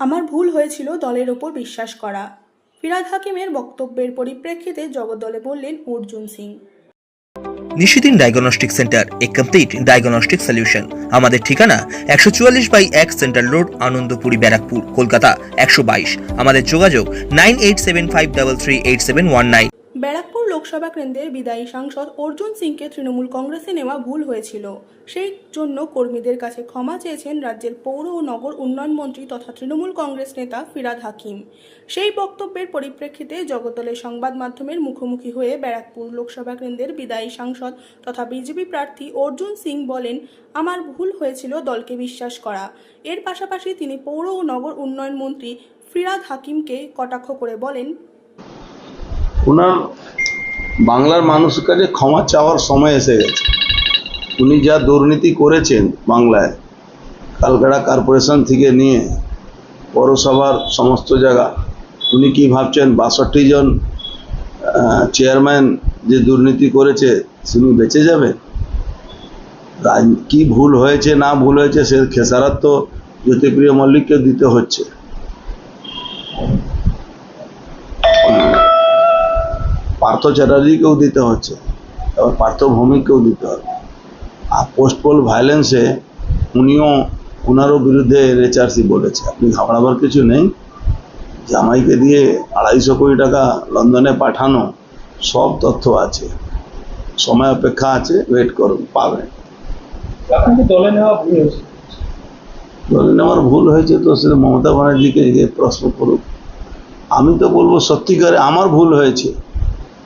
আমার ভুল হয়েছিল দলের ওপর বিশ্বাস করা। ফিরাদ হাকিমের বক্তব্যের পরিপ্রেক্ষিতে জগদ্দলে বললেন Arjun Singh. Nishidin diagnostic centre, a complete diagnostic solution আমাদের ঠিকানা একশো চুয়াল্লিশ বাই এক সেন্ট্রাল রোড, আনন্দপুরি, ব্যারাকপুর, কলকাতা, একশো বাইশ। আমাদের যোগাযোগ nine eight seven five double three eight seven one nine. Barrackpore Lok Sabha কেন্দ্রের বিদায়ী সাংসদ অর্জুন সিংকে তৃণমূল কংগ্রেসে নেওয়া ভুল হয়েছিল। সেই জন্য কর্মীদের কাছে ক্ষমা চেয়েছেন রাজ্যের পৌর ও নগর উন্নয়ন মন্ত্রী তথা তৃণমূল কংগ্রেস নেতা ফিরাদ হাকিম। সেই বক্তব্যের পরিপ্রেক্ষিতে জগদ্দলের সংবাদ মাধ্যমের মুখোমুখি হয়ে ব্যারাকপুর লোকসভা কেন্দ্রের বিদায়ী সাংসদ তথা বিজেপি প্রার্থী অর্জুন সিং বলেন, আমার ভুল হয়েছিল দলকে বিশ্বাস করা। এর পাশাপাশি তিনি পৌর ও নগর উন্নয়ন মন্ত্রী ফিরাদ হাকিমকে কটাক্ষ করে বলেন ওনার বাংলার মানুষের কাছে ক্ষমা চাওয়ার সময় এসে গেছে। উনি যা দুর্নীতি করেছেন বাংলায়, কালকাটা কর্পোরেশন থেকে নিয়ে পৌরসভার সমস্ত জায়গা, উনি কি ভাবছেন? বাষট্টি জন চেয়ারম্যান যে দুর্নীতি করেছে, তিনি বেঁচে যাবে? কি ভুল হয়েছে, না ভুল হয়েছে, সে খেসারাত তো জ্যোতিপ্রিয় মল্লিককে দিতে হচ্ছে। পার্থ চ্যাটার্জিকেও দিতে হচ্ছে এবার পার্থ ভৌমিককেও দিতে হবে। আর পোস্টপোল ভায়োলেন্সে উনিও ওনারও বিরুদ্ধে রেচার্সি বলেছে। আপনি ঘাবড়াবার কিছু নেই। জামাইকে দিয়ে আড়াইশো কোটি টাকা লন্ডনে পাঠানো সব তথ্য আছে। সময় অপেক্ষা আছে ওয়েট করুন পাবেন। দলে নেওয়া নেওয়ার ভুল হয়েছে তো সে মমতা ব্যানার্জিকে প্রশ্ন করুক। আমি তো বলব সত্যিকারে আমার ভুল হয়েছে।